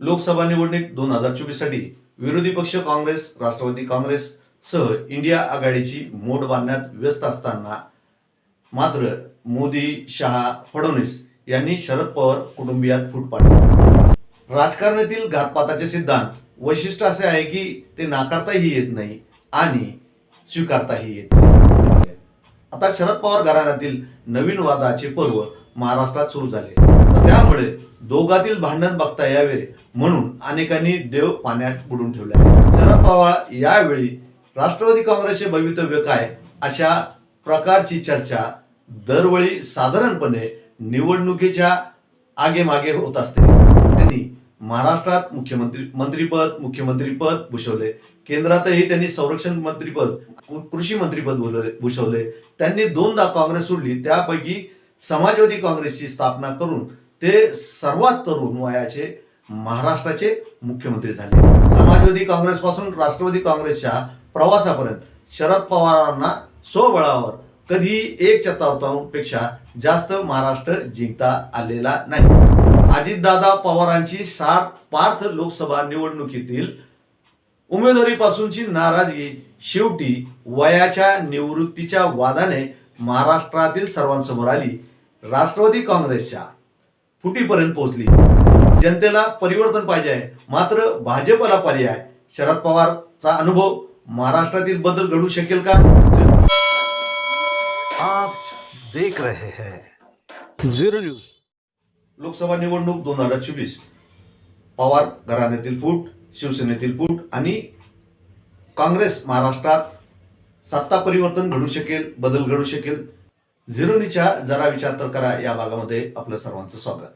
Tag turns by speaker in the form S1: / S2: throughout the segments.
S1: लोकसभा निवडणूक दोन हजार चोवीससाठी विरोधी पक्ष काँग्रेस राष्ट्रवादी काँग्रेस सह इंडिया आघाडीची मोड बांधण्यात व्यस्त असताना मात्र मोदी शहा फडणवीस यांनी शरद पवार कुटुंबियात फूट पाडली. राजकारणातील घातपाताचे सिद्धांत वैशिष्ट्य असे आहे की ते नाकारताही येत नाही आणि स्वीकारताही येत नाही. आता शरद पवार घराण्यातील नवीन वादाचे पर्व महाराष्ट्रात सुरू झाले. त्यामुळे दोघातील भांडण बघता यावे म्हणून अनेकांनी देव पाण्यात बुडून ठेवले शरद पवार यावेळी राष्ट्रवादी काँग्रेसचे भवितव्य काय अशा प्रकारची चर्चा दरवेळी साधारणपणे निवडणुकीच्या आगेमागे होत असते. त्यांनी महाराष्ट्रात मुख्यमंत्री मंत्रीपद मुख्यमंत्रीपद भूषवले. केंद्रातही त्यांनी संरक्षण मंत्रीपद कृषी मंत्रीपद भूषवले. त्यांनी दोनदा काँग्रेस सोडली. त्यापैकी समाजवादी काँग्रेसची स्थापना करून ते सर्वात तरुण वयाचे महाराष्ट्राचे मुख्यमंत्री झाले. समाजवादी काँग्रेसपासून राष्ट्रवादी काँग्रेसच्या प्रवासापर्यंत शरद पवारांना स्वबळावर कधी एक पेक्षा जास्त महाराष्ट्र जिंकता आलेला नाही. अजितदादा पवारांची सात पार्थ लोकसभा निवडणुकीतील उमेदवारीपासूनची नाराजगी शेवटी वयाच्या निवृत्तीच्या वादाने महाराष्ट्रातील सर्वांसमोर आली. राष्ट्रवादी काँग्रेसच्या फुटीपर्यंत पोहोचली. जनतेला परिवर्तन पाहिजे आहे. मात्र भाजपला पर्याय शरद पवारचा अनुभव महाराष्ट्रातील बदल घडू शकेल का?
S2: आप देख रहे हैं।
S3: झिरो न्यूज
S1: लोकसभा निवडणूक दोन हजार चोवीस. पवार घराण्यातील फूट शिवसेनेतील फूट आणि काँग्रेस महाराष्ट्रात सत्ता परिवर्तन घडू शकेल बदल घडू शकेल. झिरोनीच्या जरा विचार तर करा या भागामध्ये आपलं सर्वांचं स्वागत.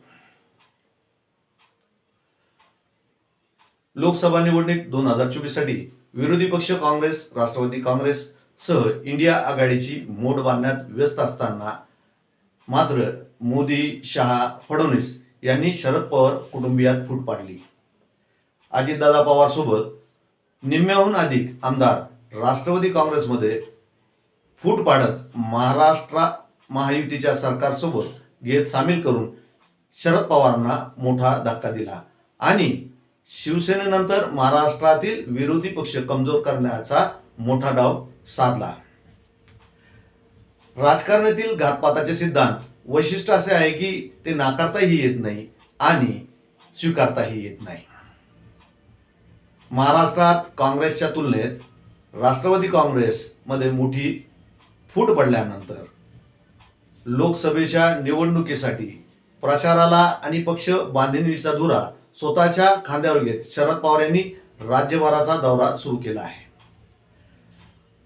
S1: लोकसभा निवडणूक दोन हजार चोवीससाठी विरोधी पक्ष काँग्रेस राष्ट्रवादी काँग्रेस सह इंडिया आघाडीची मोड बांधण्यात व्यस्त असताना मात्र मोदी शहा फडणवीस यांनी शरद पवार कुटुंबियात फूट पाडली. अजितदादा पवार सोबत निम्म्याहून अधिक आमदार राष्ट्रवादी काँग्रेसमध्ये फूट पाडत महाराष्ट्र महायुतीच्या सरकारसोबत घेत सामील करून शरद पवारांना मोठा धक्का दिला. आणि शिवसेनेनंतर महाराष्ट्रातील विरोधी पक्ष कमजोर करण्याचा मोठा डाव साधला. राजकारणातील घातपाताचे सिद्धांत वैशिष्ट्य असे आहे की ते नाकारताही येत नाही आणि स्वीकारताही येत नाही. महाराष्ट्रात काँग्रेसच्या तुलनेत राष्ट्रवादी काँग्रेसमध्ये मोठी फूट पडल्यानंतर लोकसभेच्या निवडणुकीसाठी प्रचाराला आणि पक्ष बांधिणीचा धुरा स्वतःच्या खांद्यावर घेत शरद पवार यांनी राज्यभराचा दौरा सुरू केला आहे.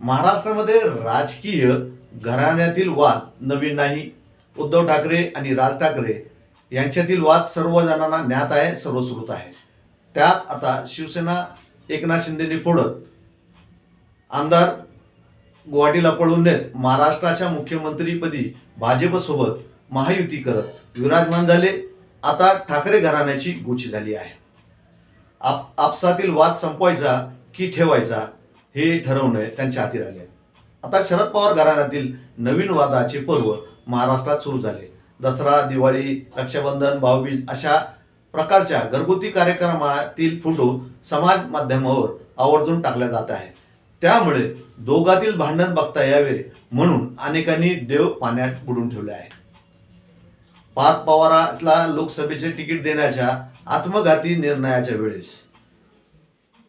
S1: महाराष्ट्रामध्ये राजकीय घराण्यातील वाद नवीन नाही. उद्धव ठाकरे आणि राज ठाकरे यांच्यातील वाद सर्व जणांना ज्ञात आहे सर्वश्रुत आहे. त्यात आता शिवसेना एकनाथ शिंदेने फोडत. आमदार गुवाहाटीला पळून नेत महाराष्ट्राच्या मुख्यमंत्रीपदी भाजपसोबत महायुती करत विराजमान झाले. आता ठाकरे घराण्याची गोची झाली आहे. आप आपसातील वाद संपवायचा की ठेवायचा हे ठरवणे त्यांच्या हाती राहिले. आता शरद पवार घराण्यातील नवीन वादाचे पर्व महाराष्ट्रात सुरू झाले. दसरा दिवाळी रक्षाबंधन भाऊबीज अशा प्रकारच्या घरगुती कार्यक्रमातील फोटो समाज माध्यमावर आवर्जून टाकल्या जात आहे त्यामुळे दोघातील भांडण बघता यावे म्हणून अनेकांनी देव पाण्यात बुडून ठेवले आहे पाच पवाराला लोकसभेचे तिकीट देण्याच्या आत्मघाती निर्णयाच्या वेळेस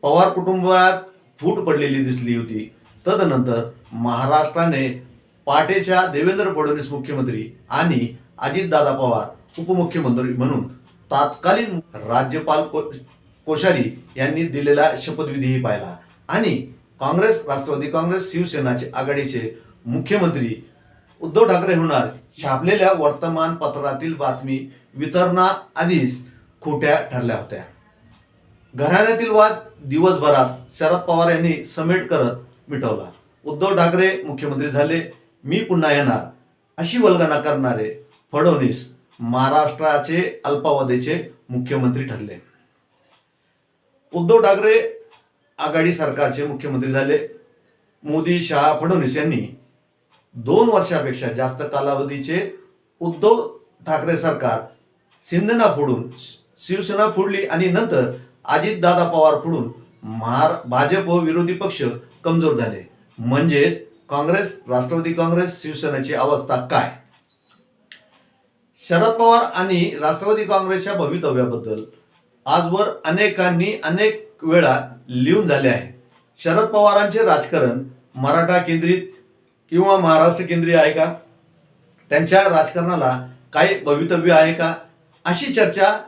S1: पवार कुटुंबात फूट पडलेली दिसली होती. तदनंतर महाराष्ट्राने पाटेच्या देवेंद्र फडणवीस मुख्यमंत्री आणि अजितदादा पवार उपमुख्यमंत्री म्हणून तात्कालीन राज्यपाल को- कोश्यारी यांनी दिलेला शपथविधीही पाहिला आणि काँग्रेस राष्ट्रवादी काँग्रेस शिवसेनाचे आघाडीचे मुख्यमंत्री उद्धव ठाकरे होणार. छापलेल्या वर्तमानपत्रातील बातमी वितरणाआधीच खोट्या ठरल्या होत्या. घराण्यातील वाद दिवसभरात शरद पवार यांनी समेट करत मिटवला. उद्धव ठाकरे मुख्यमंत्री झाले मी पुन्हा येणार अशी वल्गना करणारे फडणवीस महाराष्ट्राचे अल्पावधीचे मुख्यमंत्री ठरले. उद्धव ठाकरे आघाडी सरकारचे मुख्यमंत्री झाले. मोदी शहा फडणवीस यांनी दोन वर्षापेक्षा जास्त कालावधीचे उद्धव ठाकरे सरकार शिंदेना फोडून शिवसेना फोडली आणि नंतर अजितदादा पवार फोडून महार भाजप व विरोधी पक्ष कमजोर झाले. म्हणजेच काँग्रेस राष्ट्रवादी काँग्रेस शिवसेनेची अवस्था काय? शरद पवार आणि राष्ट्रवादी काँग्रेसच्या भवितव्याबद्दल आजवर अनेकांनी अनेक वेळा लिहून झाले आहे. शरद पवारांचे राजकारण मराठा केंद्रित किंवा महाराष्ट्र केंद्रीय आहे का? त्यांच्या राजकारणाला काही भवितव्य आहे का? अशी चर्चा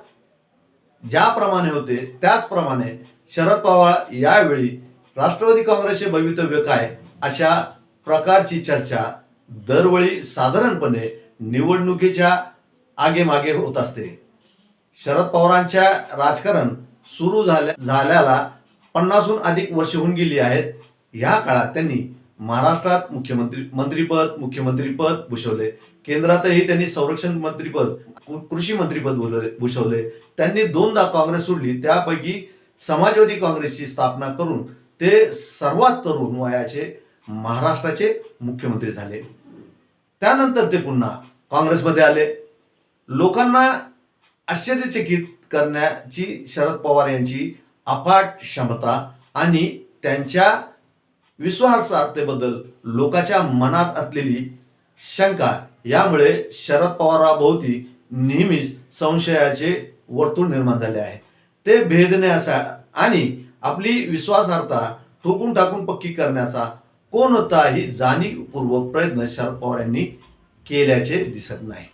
S1: ज्याप्रमाणे होते त्याचप्रमाणे शरद पवार यावेळी राष्ट्रवादी काँग्रेसचे भवितव्य काय? अशा प्रकारची चर्चा दरवेळी साधारणपणे निवडणुकीच्या आगेमागे होत असते. शरद पवारांच्या राजकारण सुरू झाल्या झाल्याला पन्नासहून अधिक वर्ष होऊन गेली आहेत. ह्या काळात त्यांनी महाराष्ट्रात मुख्यमंत्री मंत्रीपद मुख्यमंत्रीपद भूषवले. केंद्रातही त्यांनी संरक्षण मंत्रीपद कृषी मंत्रीपद बोलवले भूषवले. त्यांनी दोनदा काँग्रेस सोडली. त्यापैकी समाजवादी काँग्रेसची स्थापना करून ते सर्वात तरुण वयाचे महाराष्ट्राचे मुख्यमंत्री झाले. त्यानंतर ते पुन्हा काँग्रेसमध्ये आले. लोकांना आश्चर्यचकित करण्याची शरद पवार यांची अफाट क्षमता आणि त्यांच्या विश्वासार्हतेबद्दल लोकांच्या मनात असलेली शंका यामुळे शरद पवाराभोवती नेहमीच संशयाचे वर्तुळ निर्माण झाले आहे. ते भेदण्याचा आणि आपली विश्वासार्हता ठोकून टाकून पक्की करण्याचा कोणताही जाणीवपूर्वक प्रयत्न शरद पवार यांनी केल्याचे दिसत नाही.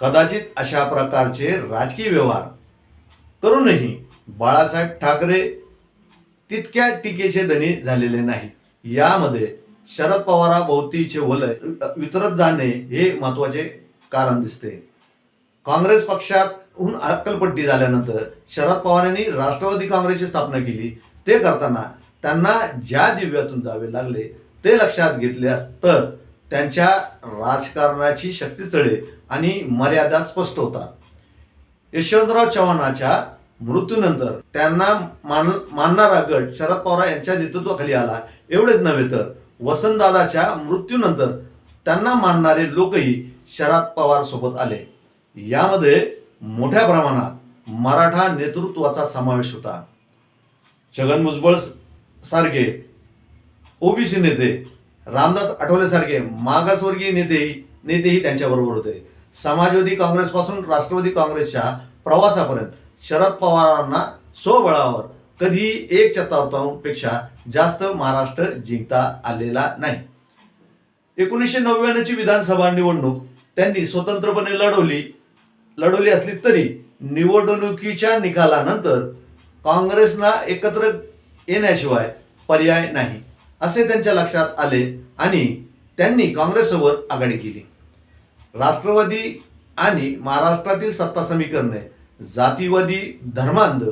S1: कदाचित अशा प्रकारचे राजकीय व्यवहार करूनही बाळासाहेब ठाकरे तितक्या टीकेचे धनी झालेले नाही यामध्ये शरद पवाराभोवतीचे वलय वितरत जाणे हे महत्त्वाचे कारण दिसते. काँग्रेस पक्षातहून अक्कलपट्टी झाल्यानंतर शरद पवारांनी राष्ट्रवादी काँग्रेसची स्थापना केली. ते करताना त्यांना ज्या दिव्यातून जावे लागले ते लक्षात घेतल्यास तर त्यांच्या राजकारणाची शक्तीस्थळे आणि मर्यादा स्पष्ट होतात. यशवंतराव चव्हाणाच्या मृत्यूनंतर त्यांना मान मानणारा गट शरद पवार यांच्या नेतृत्वाखाली आला. एवढेच नव्हे तर वसंतदादाच्या मृत्यूनंतर त्यांना मानणारे लोकही शरद पवार सोबत आले. यामध्ये मोठ्या प्रमाणात मराठा नेतृत्वाचा समावेश होता. छगन भुजबळ सारखे ओबीसी नेते रामदास आठवले सारखे मागासवर्गीय नेतेही नेतेही त्यांच्याबरोबर होते. समाजवादी काँग्रेसपासून राष्ट्रवादी काँग्रेसच्या प्रवासापर्यंत शरद पवारांना स्वबळावर कधी एक चतुर्थांपेक्षा जास्त महाराष्ट्र जिंकता आलेला नाही. एकोणीसशे नव्याण्णवची विधानसभा निवडणूक त्यांनी स्वतंत्रपणे लढवली. लढवली असली तरी निवडणुकीच्या निकालानंतर काँग्रेसला एकत्र येण्याशिवाय पर्याय नाही. असे त्यांच्या लक्षात आले आणि त्यांनी काँग्रेससोबत आघाडी केली. राष्ट्रवादी आणि महाराष्ट्रातील सत्ता समीकरणे जातीवादी धर्मांध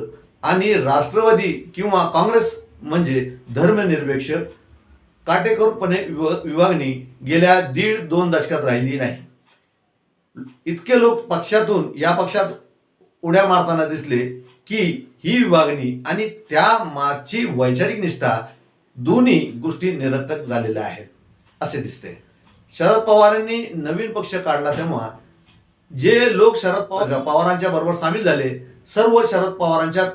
S1: आणि राष्ट्रवादी किंवा काँग्रेस म्हणजे धर्मनिरपेक्ष काटेकोरपणे विभ- विभागणी गेल्या दीड दोन दशकात राहिली नाही. इतके लोक पक्षातून या पक्षात उड्या मारताना दिसले की ही विभागणी आणि त्या मागची वैचारिक निष्ठा दोन्ही गोष्टी निरर्थक झालेल्या आहेत असे दिसते. शरद पवारांनी नवीन पक्ष काढला तेव्हा जे लोक शरद पवार पवारांच्या बरोबर सामील झाले सर्व शरद पवारांच्या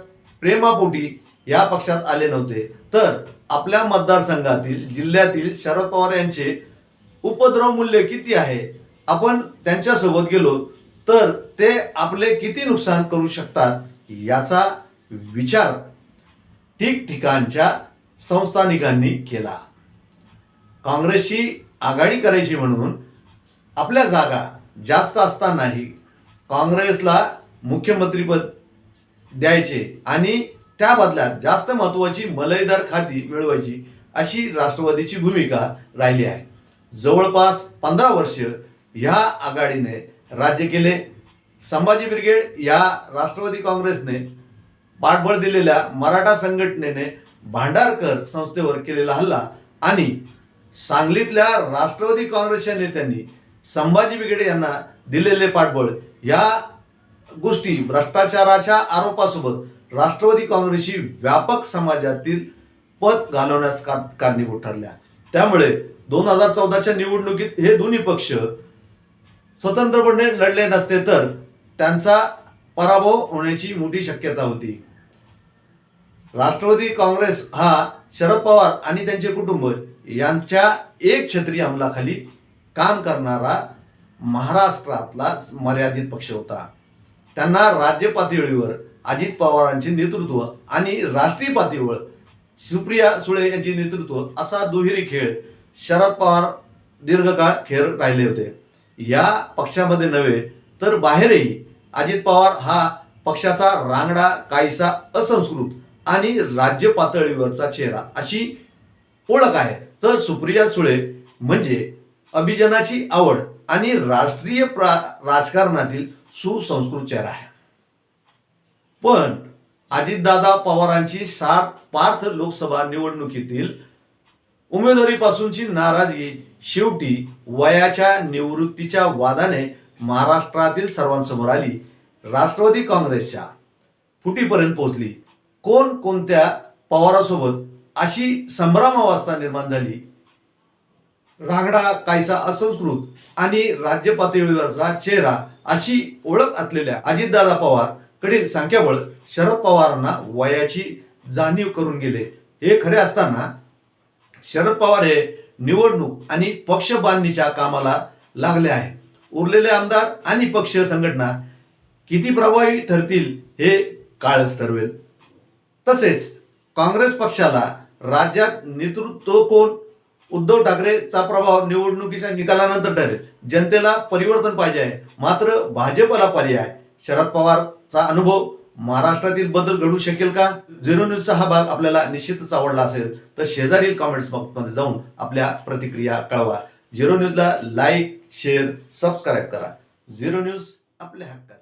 S1: प्रेमापोटी या पक्षात आले नव्हते. तर आपल्या मतदारसंघातील जिल्ह्यातील शरद पवार यांचे उपद्रव मूल्य किती आहे? आपण त्यांच्यासोबत गेलो तर ते आपले किती नुकसान करू शकतात याचा विचार ठिकठिकाणच्या संस्थानिकांनी केला. काँग्रेसशी आघाडी करायची म्हणून आपल्या जागा जास्त असतानाही काँग्रेसला मुख्यमंत्रीपद द्यायचे आणि त्या बदल्यात जास्त महत्वाची मलईदार खाती मिळवायची अशी राष्ट्रवादीची भूमिका राहिली आहे. जवळपास पंधरा वर्ष ह्या आघाडीने राज्य केले. संभाजी ब्रिगेड या राष्ट्रवादी काँग्रेसने पाठबळ दिलेल्या मराठा संघटनेने भांडारकर संस्थेवर केलेला हल्ला आणि सांगलीतल्या राष्ट्रवादी काँग्रेसच्या नेत्यांनी संभाजी बिगडे यांना दिलेले पाठबळ या गोष्टी भ्रष्टाचाराच्या आरोपासोबत राष्ट्रवादी काँग्रेसची व्यापक समाजातील पद घालवण्यास का- कारणीभूत ठरल्या. त्यामुळे दोन हजार चौदाच्या निवडणुकीत हे दोन्ही पक्ष स्वतंत्रपणे लढले नसते तर त्यांचा पराभव होण्याची मोठी शक्यता होती. राष्ट्रवादी काँग्रेस हा शरद पवार आणि त्यांचे कुटुंब यांच्या एक छत्री अंमलाखाली काम करणारा महाराष्ट्रातला मर्यादित पक्ष होता. त्यांना राज्य पातळीवर अजित पवारांचे नेतृत्व आणि राष्ट्रीय पातळीवर सुप्रिया सुळे यांचे नेतृत्व असा दुहेरी खेळ शरद पवार दीर्घकाळ खेळ राहिले होते. या पक्षामध्ये नव्हे तर बाहेरही अजित पवार हा पक्षाचा रांगडा काहीसा असंस्कृत आणि राज्य पातळीवरचा चेहरा अशी ओळख आहे. तर सुप्रिया सुळे म्हणजे अभिजनाची आवड आणि राष्ट्रीय प्रा राजकारणातील सुसंस्कृत चेहरा आहे. पण अजितदादा पवारांची सात पार्थ लोकसभा निवडणुकीतील उमेदवारीपासूनची नाराजगी शेवटी वयाच्या निवृत्तीच्या वादाने महाराष्ट्रातील सर्वांसमोर आली. राष्ट्रवादी काँग्रेसच्या फुटीपर्यंत पोहोचली. कोण कोणत्या पवारासोबत अशी संभ्रमावस्था निर्माण झाली? रांगडा कायसा असंस्कृत आणि राज्य पातळीवरचा चेहरा अशी ओळख असलेल्या अजितदादा पवार कडील संख्याबळ शरद पवारांना वयाची जाणीव करून गेले. हे खरे असताना शरद पवार हे निवडणूक आणि पक्ष बांधणीच्या कामाला लागले आहे. उरलेले आमदार आणि पक्ष संघटना किती प्रभावी ठरतील हे काळच ठरवेल. तसेच काँग्रेस पक्षाला राज्यात नेतृत्व कोण? उद्धव ठाकरेचा प्रभाव निवडणुकीच्या निकालानंतर ठरेल. जनतेला परिवर्तन पाहिजे आहे. मात्र भाजपला पर्याय शरद पवारचा अनुभव महाराष्ट्रातील बदल घडू शकेल का? झिरो न्यूजचा हा भाग आपल्याला निश्चितच आवडला असेल तर शेजारील कॉमेंट्स बॉक्समध्ये जाऊन आपल्या प्रतिक्रिया कळवा. झिरो न्यूजला लाईक शेअर सबस्क्राईब करा. झिरो न्यूज आपल्या हक्क